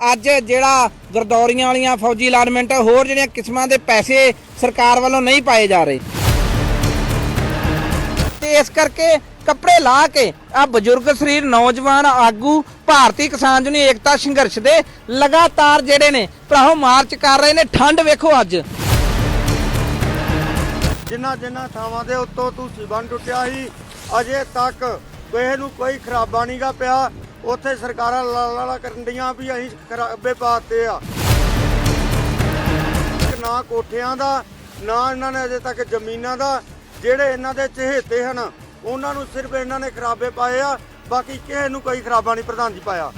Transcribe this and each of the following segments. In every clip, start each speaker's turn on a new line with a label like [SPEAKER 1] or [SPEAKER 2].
[SPEAKER 1] ਅੱਜ ਜਿਹੜਾ ਗਰਦੌਰੀਆਂ ਵਾਲੀਆਂ ਫੌਜੀ ਅਲਾਟਮੈਂਟ, ਹੋਰ ਜਿਹੜੀਆਂ ਕਿਸਮਾਂ ਦੇ ਪੈਸੇ ਸਰਕਾਰ ਵੱਲੋਂ ਨਹੀਂ ਪਾਏ ਜਾ ਰਹੇ। ਤੇ ਇਸ ਕਰਕੇ ਕੱਪੜੇ ਲਾ ਕੇ ਆ ਬਜ਼ੁਰਗ ਸਰੀਰ, ਨੌਜਵਾਨ ਆਗੂ, ਭਾਰਤੀ ਕਿਸਾਨ ਯੂਨੀਅਨ ਏਕਤਾ ਸੰਘਰਸ਼ ਦੇ ਲਗਾਤਾਰ ਜਿਹੜੇ ਨੇ, ਭਰਾਓ ਮਾਰਚ ਕਰ ਰਹੇ ਨੇ, ਠੰਡ ਵੇਖੋ ਅੱਜ।
[SPEAKER 2] ਜਿਨ੍ਹਾਂ ਜਿਨ੍ਹਾਂ ਥਾਵਾਂ ਦੇ ਉੱਤੋਂ ਤੁਸੀਂ ਬੰਨ ਟੁੱਟਿਆ ਸੀ, ਅਜੇ ਤੱਕ ਕਿਸੇ ਨੂੰ ਕੋਈ ਖਰਾਬਾ ਨਹੀਂਗਾ ਪਿਆ। ਉੱਥੇ ਸਰਕਾਰਾਂ ਲਾਲਾ ਕਰਨ ਦੀਆਂ ਵੀ ਅਸੀਂ ਖਰਾਬੇ ਪਾਤੇ ਆ। ਨਾ ਕੋਠਿਆਂ ਦਾ, ਨਾ ਇਹਨਾਂ ਨੇ ਅਜੇ ਤੱਕ ਜ਼ਮੀਨਾਂ ਦਾ, ਜਿਹੜੇ ਇਹਨਾਂ ਦੇ ਚਹੇਤੇ ਹਨ, ਉਹਨਾਂ ਨੂੰ ਸਿਰਫ ਇਹਨਾਂ ਨੇ ਖਰਾਬੇ ਪਾਏ ਆ, ਬਾਕੀ ਕਿਸੇ ਨੂੰ ਕੋਈ ਖਰਾਬਾ ਨਹੀਂ ਪ੍ਰਧਾਨ ਜੀ ਪਾਇਆ।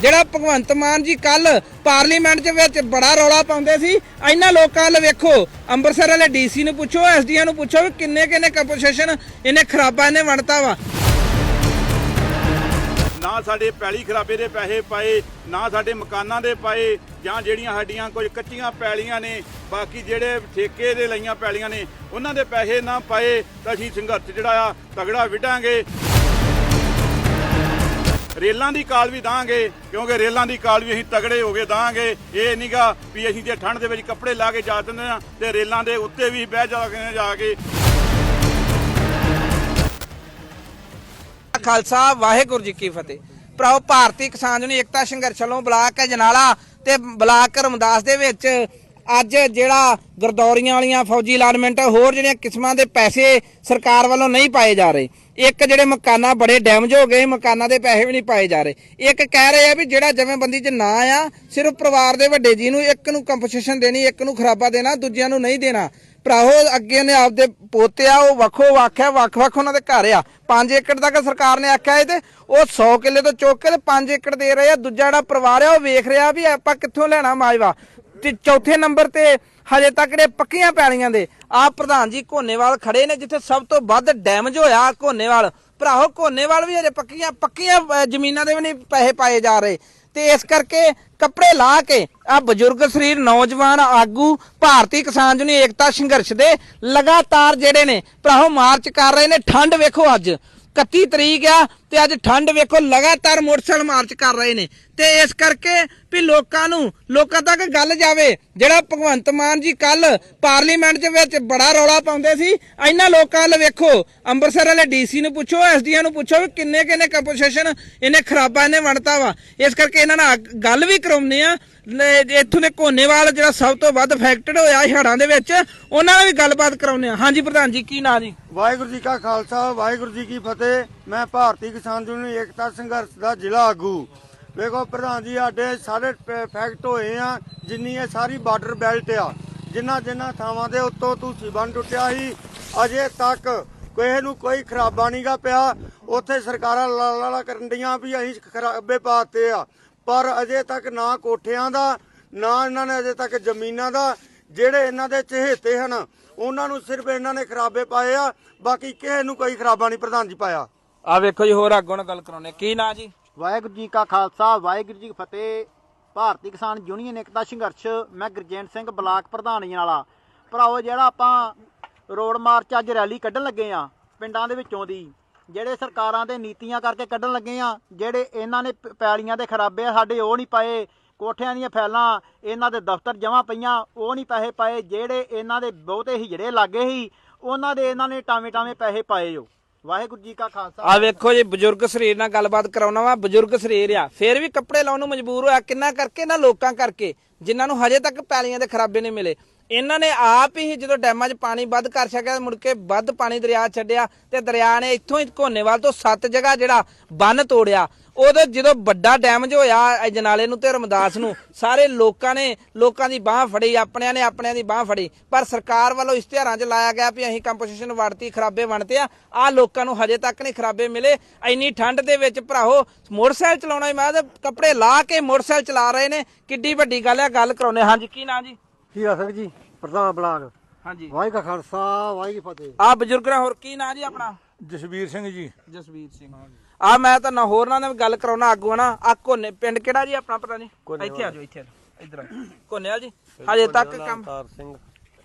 [SPEAKER 1] ਜਿਹੜਾ ਭਗਵੰਤ ਮਾਨ ਜੀ ਕੱਲ ਪਾਰਲੀਮੈਂਟ ਦੇ ਵਿੱਚ ਬੜਾ ਰੌਲਾ ਪਾਉਂਦੇ ਸੀ, ਇਹਨਾਂ ਲੋਕਾਂ ਵੱਲ ਵੇਖੋ, ਅੰਮ੍ਰਿਤਸਰ ਵਾਲੇ ਡੀਸੀ ਨੂੰ ਪੁੱਛੋ ਐਸਡੀਆਂ ਨੂੰ ਪੁੱਛੋ ਵੀ ਕਿੰਨੇ ਕਿੰਨੇ ਕੰਪਨਸੇਸ਼ਨ ਇਹਨੇ ਖਰਾਬਾ ਇਹਨੇ ਵੰਡਤਾ ਵਾ।
[SPEAKER 3] ਨਾ ਸਾਡੇ ਪੈਲੀ ਖਰਾਬੇ ਦੇ ਪੈਸੇ ਪਾਏ, ਨਾ ਸਾਡੇ ਮਕਾਨਾਂ ਦੇ ਪਾਏ, ਜਾਂ ਜਿਹੜੀਆਂ ਸਾਡੀਆਂ ਕੁਝ ਕੱਚੀਆਂ ਪੈਲੀਆਂ ਨੇ, ਬਾਕੀ ਜਿਹੜੇ ਠੇਕੇ ਦੇ ਲਈਆਂ ਪੈਲੀਆਂ ਨੇ, ਉਹਨਾਂ ਦੇ ਪੈਸੇ ਨਾ ਪਾਏ, ਤਾਂ ਅਸੀਂ ਸੰਘਰਸ਼ ਜਿਹੜਾ ਆ, ਤਗੜਾ ਵਿਢਾਂਗੇ। ਰੇਲਾਂ ਦੀ ਕਾਲ ਵੀ ਦਾਂਗੇ, ਕਿਉਂਕਿ ਰੇਲਾਂ ਦੀ ਕਾਲ ਵੀ ਅਸੀਂ ਤਗੜੇ ਹੋ ਕੇ ਦਾਂਗੇ। ਇਹ ਨਹੀਂਗਾ ਵੀ ਅਸੀਂ ਜੇ ਠੰਡ ਦੇ ਵਿੱਚ ਕੱਪੜੇ ਲਾ ਕੇ ਜਾ ਦਿੰਦੇ ਆ ਤੇ ਰੇਲਾਂ ਦੇ ਉੱਤੇ ਵੀ ਬਹਿ ਜਾ ਕੇ ਜਾ ਕੇ
[SPEAKER 1] ਖਾਲਸਾ, ਵਾਹਿਗੁਰੂ ਜੀ ਕੀ ਫਤਿਹ। ਭਰਾਓ, ਭਾਰਤੀ ਕਿਸਾਨ ਯੂਨੀਅਨ ਏਕਤਾ ਸੰਘਰਸ਼ ਵੱਲੋਂ ਬਲਾਕ ਜਨਾਲਾ ਤੇ ਬਲਾਕ ਰਮਦਾਸ ਦੇ ਵਿੱਚ ਅੱਜ ਜਿਹੜਾ ਗਰਦੌਰੀਆਂ ਵਾਲੀਆਂ ਫੌਜੀ ਅਲਾਟਮੈਂਟ, ਹੋਰ ਜਿਹੜੀਆਂ ਕਿਸਮਾਂ ਦੇ ਪੈਸੇ ਸਰਕਾਰ ਵੱਲੋਂ ਨਹੀਂ ਪਾਏ ਜਾ ਰਹੇ। ਇੱਕ ਜਿਹੜੇ ਮਕਾਨਾਂ ਬੜੇ ਡੈਮੇਜ ਹੋ ਗਏ, ਮਕਾਨਾਂ ਦੇ ਪੈਸੇ ਵੀ ਨਹੀਂ ਪਾਏ ਜਾ ਰਹੇ। ਇੱਕ ਕਹਿ ਰਹੇ ਆ ਵੀ ਜਿਹੜਾ ਜਮੇਬੰਦੀ 'ਚ ਨਾ ਆ, ਸਿਰਫ ਪਰਿਵਾਰ ਦੇ ਵੱਡੇ ਜੀ ਨੂੰ ਇੱਕ ਨੂੰ ਕੰਪਨਸੇਸ਼ਨ ਦੇਣੀ, ਇੱਕ ਨੂੰ ਖਰਾਬਾ ਦੇਣਾ, ਦੂਜਿਆਂ ਨੂੰ ਨਹੀਂ ਦੇਣਾ। ਭਰਾਓ ਅੱਗੇ ਉਹਨੇ ਆਪਦੇ ਪੋਤੇ ਆ ਉਹ ਵੱਖੋ ਵਾਖਿਆ ਵੱਖ-ਵੱਖ ਉਹਨਾਂ ਦੇ ਘਰ ਆ। 5 ਏਕੜ ਤੱਕ ਸਰਕਾਰ ਨੇ ਆਖਿਆ ਇਹ ਉਹ 100 ਕਿੱਲੇ ਤੋਂ ਚੁੱਕ ਕੇ 5 ਏਕੜ ਦੇ ਰਹੇ ਆ। ਦੂਜਾ ਜਿਹੜਾ ਪਰਿਵਾਰ ਆ, ਉਹ ਵੇਖ ਰਿਹਾ ਵੀ ਆਪਾਂ ਕਿੱਥੋਂ ਲੈਣਾ ਮਾਜਵਾ। ਤੇ ਚੌਥੇ ਨੰਬਰ ਤੇ ਹਜੇ ਤੱਕ ਜਿਹੜੇ ਪੱਕੀਆਂ ਪੈਲੀਆਂ ਦੇ। ਆ ਪ੍ਰਧਾਨ ਜੀ ਕੋਨੇਵਾਲ ਖੜੇ ਨੇ, ਜਿੱਥੇ ਸਭ ਤੋਂ ਵੱਧ ਡੈਮੇਜ ਹੋਇਆ ਘੋਨੇਵਾਲ। ਭਰਾਓ ਕੋਨੇਵਾਲ ਵੀ ਹਜੇ ਪੱਕੀਆਂ ਪੱਕੀਆਂ ਜ਼ਮੀਨਾਂ ਦੇ ਵੀ ਨਹੀਂ ਪੈਸੇ ਪਾਏ ਜਾ ਰਹੇ। ਤੇ ਇਸ ਕਰਕੇ ਕੱਪੜੇ ਲਾ ਕੇ ਆ ਬਜ਼ੁਰਗ ਸਰੀਰ, ਨੌਜਵਾਨ, ਆਗੂ, ਭਾਰਤੀ ਕਿਸਾਨ ਯੂਨੀਅਨ ਏਕਤਾ ਸੰਘਰਸ਼ ਦੇ ਲਗਾਤਾਰ ਜਿਹੜੇ ਨੇ ਭਰਾਓ ਮਾਰਚ ਕਰ ਰਹੇ ਨੇ, ਠੰਡ ਵੇਖੋ ਅੱਜ। 31 ਤਰੀਕ ਆ ਤੇ ਅੱਜ ਠੰਡ ਵੇਖੋ, ਲਗਾਤਾਰ ਮੋਟਰਸਾਈਕਲ ਮਾਰਚ ਕਰ ਰਹੇ ਨੇ। ਤੇ ਇਸ ਕਰਕੇ ਵੀ ਲੋਕਾਂ ਨੂੰ, ਲੋਕਾਂ ਤੱਕ ਗੱਲ ਜਾਵੇ, ਜਿਹੜਾ ਭਗਵੰਤ ਮਾਨ ਜੀ ਕੱਲ ਪਾਰਲੀਮੈਂਟ ਦੇ ਵਿੱਚ ਬੜਾ ਰੌਲਾ ਪਾਉਂਦੇ ਸੀ, ਇਹਨਾਂ ਲੋਕਾਂ ਵੱਲ ਵੇਖੋ, ਅੰਮ੍ਰਿਤਸਰ ਵਾਲੇ ਡੀਸੀ ਨੂੰ ਪੁੱਛੋ ਐਸਡੀਆਂ ਨੂੰ ਪੁੱਛੋ ਵੀ ਕਿੰਨੇ ਕਿੰਨੇ ਕੰਪਨਸੇਸ਼ਨ ਇਹਨੇ ਖਰਾਬਾ ਇਹਨੇ ਵੰਡਤਾ ਵਾ। ਇਸ ਕਰਕੇ ਇਹਨਾਂ ਨਾਲ ਗੱਲ ਵੀ ਕਰਾਉਂਦੇ ਆ ਇੱਥੋਂ ਦੇ ਕੋਨੇਵਾਲ ਜਿਹੜਾ ਸਭ ਤੋਂ ਵੱਧ ਅਫੈਕਟਡ ਹੋਇਆ ਹੜਾਂ ਦੇ ਵਿੱਚ, ਉਹਨਾਂ ਨਾਲ ਵੀ ਗੱਲਬਾਤ ਕਰਾਉਂਦੇ ਆ ਹਾਂਜੀ, ਪ੍ਰਧਾਨ ਜੀ, ਕੀ ਨਾਂ ਜੀ?
[SPEAKER 2] ਵਾਹਿਗੁਰੂ ਜੀ ਕਾ ਖਾਲਸਾ, ਵਾਹਿਗੁਰੂ ਜੀ ਕੀ ਫਤਿਹ। ਮੈਂ ਭਾਰਤੀ ਕਿਸਾਨ ਯੂਨੀਅਨ ਏਕਤਾ ਸੰਘਰਸ਼ ਦਾ ਜ਼ਿਲ੍ਹਾ ਆਗੂ। ਵੇਖੋ ਪ੍ਰਧਾਨ ਜੀ, ਸਾਡੇ ਸਾਰੇ ਫੈਕਟ ਹੋਏ ਆ, ਜਿੰਨੀ ਇਹ ਸਾਰੀ ਬਾਰਡਰ ਬੈਲਟ ਆ। ਜਿਨ੍ਹਾਂ ਜਿਨ੍ਹਾਂ ਥਾਵਾਂ ਦੇ ਉੱਤੋਂ ਤੁਸੀਂ ਬੰਨ ਟੁੱਟਿਆ ਸੀ, ਅਜੇ ਤੱਕ ਕਿਸੇ ਨੂੰ ਕੋਈ ਖਰਾਬਾ ਨਹੀਂਗਾ ਪਿਆ। ਉੱਥੇ ਸਰਕਾਰਾਂ ਲਾਲਾ ਕਰਨ ਡੀਆਂ ਵੀ ਅਸੀਂ ਖਰਾਬੇ ਪਾਤੇ ਆ। ਪਰ ਅਜੇ ਤੱਕ ਨਾ ਕੋਠਿਆਂ ਦਾ, ਨਾ ਇਹਨਾਂ ਨੇ ਅਜੇ ਤੱਕ ਜ਼ਮੀਨਾਂ ਦਾ, ਜਿਹੜੇ ਇਹਨਾਂ ਦੇ ਚਹੇਤੇ ਹਨ, ਉਹਨਾਂ ਨੂੰ ਸਿਰਫ ਇਹਨਾਂ ਨੇ ਖਰਾਬੇ ਪਾਏ ਆ, ਬਾਕੀ ਕਿਸੇ ਨੂੰ ਕੋਈ ਖਰਾਬਾ ਨਹੀਂ ਪ੍ਰਧਾਨ ਜੀ ਪਾਇਆ।
[SPEAKER 1] ਆ ਵੇਖੋ ਜੀ, ਹੋਰ ਅੱਗੋਂ ਨਾਲ ਗੱਲ ਕਰਾਉਣੇ ਕੀ ਨਾਂ ਜੀ?
[SPEAKER 4] ਵਾਹਿਗੁਰੂ ਜੀ ਕਾ ਖਾਲਸਾ, ਵਾਹਿਗੁਰੂ ਜੀ ਕੀ ਫਤਿਹ। ਭਾਰਤੀ ਕਿਸਾਨ ਯੂਨੀਅਨ ਏਕਤਾ ਸੰਘਰਸ਼, ਮੈਂ ਗੁਰਜੈਂਟ ਸਿੰਘ ਬਲਾਕ ਪ੍ਰਧਾਨ ਵਾਲਾ ਭਰਾਓ ਜਿਹੜਾ ਆਪਾਂ ਰੋਡ ਮਾਰਚ ਅੱਜ ਰੈਲੀ ਕੱਢਣ ਲੱਗੇ ਆ, ਪਿੰਡਾਂ ਦੇ ਵਿੱਚੋਂ ਦੀ, ਜਿਹੜੇ ਸਰਕਾਰਾਂ ਦੇ ਨੀਤੀਆਂ ਕਰਕੇ ਕੱਢਣ ਲੱਗੇ ਆ, ਜਿਹੜੇ ਇਹਨਾਂ ਨੇ ਪੈਲੀਆਂ ਦੇ ਖਰਾਬੇ ਆ, ਸਾਡੇ ਉਹ ਨਹੀਂ ਪਾਏ, ਕੋਠਿਆਂ ਦੀਆਂ ਫੈਲਾਂ, ਇਹਨਾਂ ਦੇ ਦਫ਼ਤਰ ਜਮਾ ਪਈਆਂ, ਉਹ ਨਹੀਂ ਪੈਸੇ ਪਾਏ, ਜਿਹੜੇ ਇਹਨਾਂ ਦੇ ਬਹੁਤੇ ਹਿਜੜੇ ਲੱਗੇ ਸੀ, ਉਹਨਾਂ ਦੇ ਇਹਨਾਂ ਨੇ ਟਾਵੇਂ ਟਾਵੇਂ ਪੈਸੇ ਪਾਏ ਜੋ ਵਾਹਿਗੁਰੂ ਜੀ ਕਾ ਖਾਲਸਾ।
[SPEAKER 1] ਆ ਵੇਖੋ ਜੀ, ਬਜ਼ੁਰਗ ਸਰੀਰ ਨਾਲ ਗੱਲਬਾਤ ਕਰਾਉਣਾ ਵਾ, ਬਜ਼ੁਰਗ ਸਰੀਰ ਆ। ਫੇਰ ਵੀ ਕੱਪੜੇ ਲਾਉਣ ਨੂੰ ਮਜਬੂਰ ਹੋਇਆ, ਕਿੰਨਾ ਕਰਕੇ, ਨਾ ਲੋਕਾਂ ਕਰਕੇ, ਜਿਨ੍ਹਾਂ ਨੂੰ ਹਜੇ ਤੱਕ ਪੈਲੀਆਂ ਦੇ ਖਰਾਬੇ ਨਹੀਂ ਮਿਲੇ। ਇਹਨਾਂ ਨੇ ਆਪ ਹੀ ਜਦੋਂ ਡੈਮਾਂ 'ਚ ਪਾਣੀ ਵੱਧ ਕਰ ਸਕਿਆ ਮੁੜ ਕੇ ਵੱਧ ਪਾਣੀ ਦਰਿਆ ਛੱਡਿਆ, ਤੇ ਦਰਿਆ ਨੇ ਇੱਥੋਂ ਹੀ ਘੋਨੇਵਾਲ ਤੋਂ ਸੱਤ ਜਗ੍ਹਾ ਜਿਹੜਾ ਬੰਨ ਤੋੜਿਆ। ਉਦੋਂ ਜਦੋਂ ਵੱਡਾ ਡੈਮੇਜ ਹੋਇਆ ਇਹ ਜਨਾਲੇ ਨੂੰ ਤੇ ਰਮਦਾਸ ਨੂੰ ਸਾਰੇ ਲੋਕਾਂ ਨੇ ਲੋਕਾਂ ਦੀ ਬਾਹ ਫੜੀ ਆਪਣਿਆਂ ਨੇ ਆਪਣਿਆਂ ਦੀ ਬਾਹ ਫੜੀ। ਪਰ ਸਰਕਾਰ ਵੱਲੋਂ ਇਸ਼ਤਿਹਾਰਾਂ 'ਚ ਲਾਇਆ ਗਿਆ ਵੀ ਅਸੀਂ ਕੰਪੋਜੀਸ਼ਨ ਵੜਤੀ ਖਰਾਬੇ ਵੰਡਤੇ ਆ। ਆ ਲੋਕਾਂ ਨੂੰ ਹਜੇ ਤੱਕ ਨਹੀਂ ਖਰਾਬੇ ਮਿਲੇ। ਇੰਨੀ ਠੰਡ ਦੇ ਵਿੱਚ ਭਰਾਓ ਮੋਟਰਸਾਈਕਲ ਚਲਾਉਣਾ ਹੀ ਮੈਂ ਕੱਪੜੇ ਲਾ ਕੇ ਮੋਟਰਸਾਈਕਲ ਚਲਾ ਰਹੇ ਨੇ। ਕਿੱਡੀ ਵੱਡੀ ਗੱਲ ਹੈ ਗੱਲ ਕਰਾਉਨੇ ਹਾਂਜੀ ਕੀ ਨਾਂ ਜੀ?
[SPEAKER 2] ਹੀਰਾ ਸਿੰਘ ਜੀ? ਪ੍ਰਧਾਨ ਬਲਾਕ।
[SPEAKER 1] ਹਾਂਜੀ।
[SPEAKER 2] ਵਾਹਿਗੁਰੂ ਕਾ ਖਾਲਸਾ ਵਾਹਿਗੁਰੂ ਫਤਿਹ।
[SPEAKER 1] ਆ ਬਜ਼ੁਰਗਾਂ ਹੋਰ ਕੀ ਨਾਂ ਜੀ ਆਪਣਾ?
[SPEAKER 3] ਜਸਵੀਰ ਸਿੰਘ ਜੀ।
[SPEAKER 1] ਜਸਵੀਰ ਸਿੰਘ। ਆ ਮੈਂ ਤਾਂ ਨਾ ਹੋਰ ਨਾਲ ਗੱਲ ਕਰਾਉਣਾ ਆਗੂ ਨਾ ਆ ਕੋਨੇ ਪਿੰਡ ਕਿਹੜਾ ਜੀ ਆਪਣਾ ਪਤਾ ਨਹੀਂ? ਇੱਥੇ ਆ ਜਾਓ ਇੱਥੇ ਇੱਧਰ ਕੋਨੇਵਾਲ ਜੀ। ਹਜੇ ਤੱਕ ਕੰਮ
[SPEAKER 5] ਅਵਤਾਰ ਸਿੰਘ।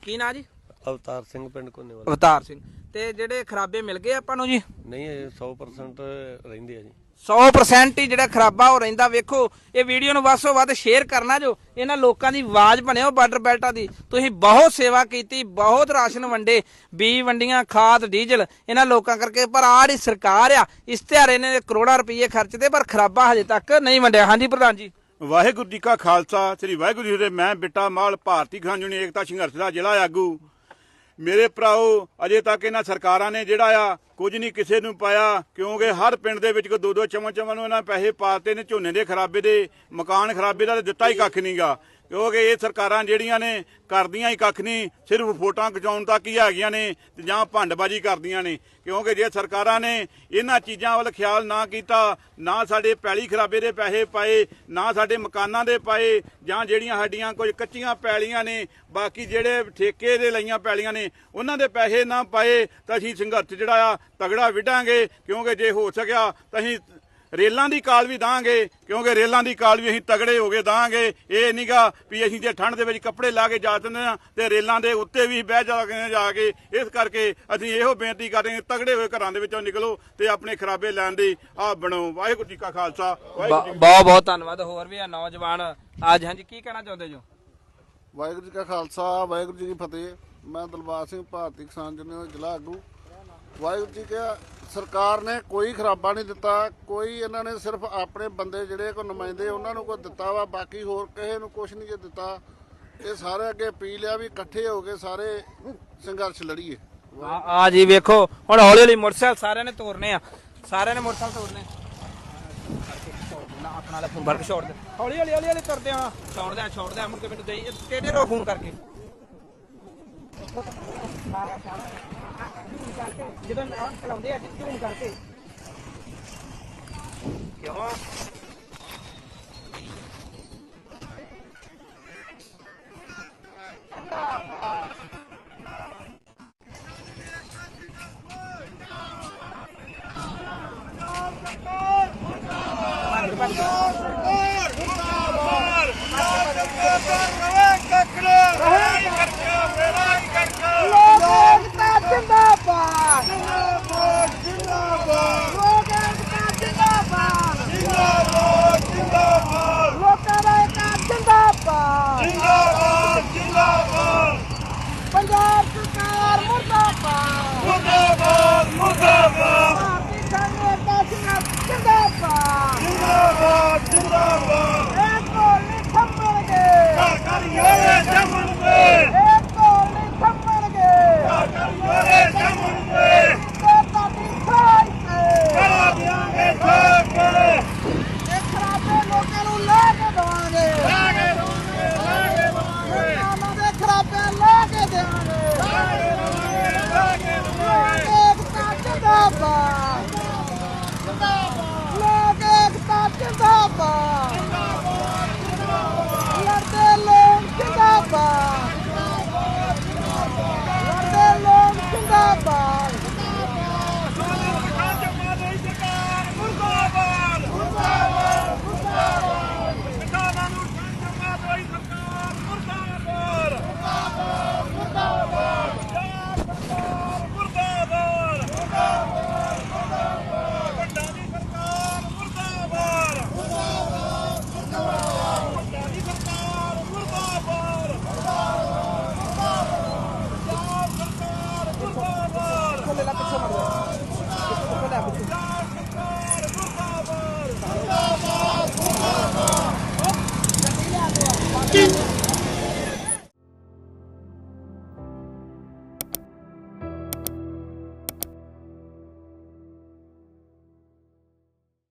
[SPEAKER 1] ਕੀ ਨਾਂ ਜੀ?
[SPEAKER 5] ਅਵਤਾਰ ਸਿੰਘ ਪਿੰਡ ਕੋਨੇ ਵਾਲਾ।
[SPEAKER 1] ਅਵਤਾਰ ਸਿੰਘ। ਤੇ ਜਿਹੜੇ ਖਰਾਬੇ ਮਿਲ ਗਏ ਆਪਾਂ ਨੂੰ ਜੀ?
[SPEAKER 5] ਨਹੀਂ ਇਹ 100% ਰਹਿੰਦੇ ਆ ਜੀ।
[SPEAKER 1] 100% ਹੀ ਜਿਹੜਾ ਖਰਾਬਾ ਹੋ ਰਹਿੰਦਾ। ਵੇਖੋ, ਇਹ ਵੀਡੀਓ ਨੂੰ ਵੱਧ ਤੋਂ ਵੱਧ ਸ਼ੇਅਰ ਕਰਨਾ ਜੋ, ਇਹਨਾਂ ਲੋਕਾਂ ਦੀ ਆਵਾਜ਼ ਬਣਿਓ ਬਾਰਡਰ ਬੈਲਟਾਂ ਦੀ। ਤੁਸੀਂ ਬਹੁਤ ਸੇਵਾ ਕੀਤੀ, ਬਹੁਤ ਰਾਸ਼ਨ ਵੰਡੇ ਬੀ ਵੰਡੀਆਂ, ਖਾਦ, ਡੀਜ਼ਲ, ਇਹਨਾਂ ਲੋਕਾਂ ਕਰਕੇ। ਪਰ ਆਹ ਜਿਹੜੀ ਸਰਕਾਰ ਆ ਇਸ਼ਤਿਹਾਰ ਨੇ ਕਰੋੜਾਂ ਰੁਪਏ ਖਰਚਦੇ, ਪਰ ਖਰਾਬਾ ਹਜੇ ਤੱਕ ਨਹੀਂ ਵੰਡਿਆ। ਹਾਂਜੀ ਪ੍ਰਧਾਨ ਜੀ।
[SPEAKER 3] ਵਾਹਿਗੁਰੂ ਜੀ ਕਾ ਖਾਲਸਾ, ਸ੍ਰੀ ਵਾਹਿਗੁਰੂ ਜੀ ਦੇ ਮੈਂ ਬਿੱਟਾ ਮਾਲ, ਭਾਰਤੀ ਖਾਨ ਯੂਨੀਅਨ ਏਕਤਾ ਸੰਘਰਸ਼ ਦਾ ਜ਼ਿਲ੍ਹਾ ਆਗੂ। ਮੇਰੇ ਭਰਾਓ, ਅਜੇ ਤੱਕ ਇਹਨਾਂ ਸਰਕਾਰਾਂ ਨੇ ਜਿਹੜਾ ਆ, ਕੁਝ ਨਹੀਂ ਕਿਸੇ ਨੂੰ ਪਾਇਆ, ਕਿਉਂਕਿ ਹਰ ਪਿੰਡ ਦੇ ਵਿੱਚ ਕੋ ਦੋ ਦੋ ਚਮਨ ਚਮਨ ਨੂੰ ਇਹਨਾਂ ਪੈਸੇ ਪਾਤੇ ਨੇ, ਝੋਨੇ ਦੇ ਖਰਾਬੇ ਦੇ, ਮਕਾਨ ਖਰਾਬੇ ਦਾ ਦਿੱਤਾ ਹੀ ਕੱਖ ਨਹੀਂਗਾ ਕਿਉਂਕਿ ਇਹ ਸਰਕਾਰਾਂ ਜਿਹੜੀਆਂ ਨੇ, ਕਰਦੀਆਂ ਹੀ ਕੱਖ ਨਹੀਂ, ਸਿਰਫ ਫੋਟਾਂ ਖਿਚਾਉਣ ਤੱਕ ਹੀ ਹੈਗੀਆਂ ਨੇ ਤੇ ਜਾਂ ਭੰਡਬਾਜ਼ੀ ਕਰਦੀਆਂ ਨੇ। ਕਿਉਂਕਿ ਜੇ ਸਰਕਾਰਾਂ ਨੇ ਇਹਨਾਂ ਚੀਜ਼ਾਂ ਵੱਲ ਖਿਆਲ ਨਾ ਕੀਤਾ, ਨਾ ਸਾਡੇ ਪੈਲੀ ਖਰਾਬੇ ਦੇ ਪੈਸੇ ਪਾਏ, ਨਾ ਸਾਡੇ ਮਕਾਨਾਂ ਦੇ ਪਾਏ, ਜਾਂ ਜਿਹੜੀਆਂ ਸਾਡੀਆਂ ਕੁਝ ਕੱਚੀਆਂ ਪੈਲੀਆਂ ਨੇ, ਬਾਕੀ ਜਿਹੜੇ ਠੇਕੇ ਦੇ ਲਈਆਂ ਪੈਲੀਆਂ ਨੇ, ਉਹਨਾਂ ਦੇ ਪੈਸੇ ਨਾ ਪਾਏ, ਤਾਂ ਅਸੀਂ ਸੰਘਰਸ਼ ਜਿਹੜਾ ਆ ਤਗੜਾ ਵਿਢਾਂਗੇ। ਕਿਉਂਕਿ ਜੇ ਹੋ ਸਕਿਆ, ਤਾਂ ਅਸੀਂ ਰੇਲਾਂ ਦੀ ਕਾਲ ਵੀ ਦਾਂਗੇ ਕਿਉਂਕਿ ਰੇਲਾਂ ਦੀ ਕਾਲ ਵੀ ਅਸੀਂ ਤਗੜੇ ਹੋ ਕੇ ਦਾਂਗੇ। ਇਹ ਨਹੀਂਗਾ ਵੀ ਅਸੀਂ ਜੇ ਠੰਡ ਦੇ ਵਿੱਚ ਕੱਪੜੇ ਲਾ ਕੇ ਜਾ ਦਿੰਦੇ ਆ ਤੇ ਰੇਲਾਂ ਦੇ ਉੱਤੇ ਵੀ ਬਹਿ ਜਾ ਕੇ ਜਾ ਕੇ ਇਸ ਕਰਕੇ ਅਸੀਂ ਇਹੋ ਬੇਨਤੀ ਕਰਦੇ ਹਾਂ ਤਗੜੇ ਹੋਏ ਘਰਾਂ ਦੇ ਵਿੱਚੋਂ ਨਿਕਲੋ ਤੇ ਆਪਣੇ ਖਰਾਬੇ ਲੈਣ ਦੀ ਆ ਬਣੋ ਵਾਹਿਗੁਰੂ ਜੀ ਕਾ ਖਾਲਸਾ
[SPEAKER 1] ਬਹੁਤ ਬਹੁਤ ਧੰਨਵਾਦ। ਹੋਰ ਵੀ ਆ ਨੌਜਵਾਨ ਅੱਜ ਹਾਂਜੀ ਕੀ ਕਹਿਣਾ ਚਾਹੁੰਦੇ ਜੋ?
[SPEAKER 5] ਵਾਹਿਗੁਰੂ ਜੀ ਕਾ ਖਾਲਸਾ ਵਾਹਿਗੁਰੂ ਜੀ ਕੀ ਫਤਿਹ। ਮੈਂ ਦਲਬਾਗ ਸਿੰਘ ਭਾਰਤੀ ਕਿਸਾਨ ਯੂਨੀਅਨ ਦਾ ਜ਼ਿਲ੍ਹਾ ਆਗੂ। ਵਾਹਿਗੁਰੂ ਜੀ ਕਿਹਾ ਸਰਕਾਰ ਨੇ ਕੋਈ ਖਰਾਬਾ ਨਹੀਂ ਦਿੱਤਾ, ਕੋਈ ਇਹਨਾਂ ਨੇ ਸਿਰਫ ਆਪਣੇ ਬੰਦੇ ਜਿਹੜੇ ਕੋ ਨੁਮਾਇੰਦੇ ਉਹਨਾਂ ਨੂੰ ਕੋ ਦਿੱਤਾ ਵਾ, ਬਾਕੀ ਹੋਰ ਕਿਸੇ ਨੂੰ ਕੁਝ ਨਹੀਂ ਜੇ ਦਿੱਤਾ। ਇਹ ਸਾਰੇ ਅੱਗੇ ਅਪੀਲ ਆ ਵੀ ਇਕੱਠੇ ਹੋ ਕੇ ਸਾਰੇ ਸੰਘਰਸ਼ ਲੜੀਏ।
[SPEAKER 1] ਆ ਜੀ ਵੇਖੋ, ਹੁਣ ਹੌਲੀ ਹੌਲੀ ਮੋਟਰਸਾਈਕਲ ਸਾਰਿਆਂ ਨੇ ਤੋਰਨੇ ਆ। ਸਾਰਿਆਂ ਨੇ ਮੋਟਰਸਾਈਕਲ ਤੋਰਨੇ। ਆਪਣਾ ਲੈ ਫੋਨ ਭਰ ਛੋੜ ਦੇ। ਹੌਲੀ ਹੌਲੀ ਹੌਲੀ ਹੌਲੀ ਕਰਦੇ ਆ। ਛੋੜ ਦੇ ਛੋੜ ਦੇ ਮੁੜ ਕੇ ਮੈਨੂੰ ਦੇਈ ਟੇਡੇ ਰੋ ਫੋਨ ਕਰਕੇ? ਕਰਕੇ ਜਦੋਂ ਆਹ ਚਲਾਉਂਦੇ ਆ ਝੂਮ ਕਰਕੇ। ਕਿਉਂ?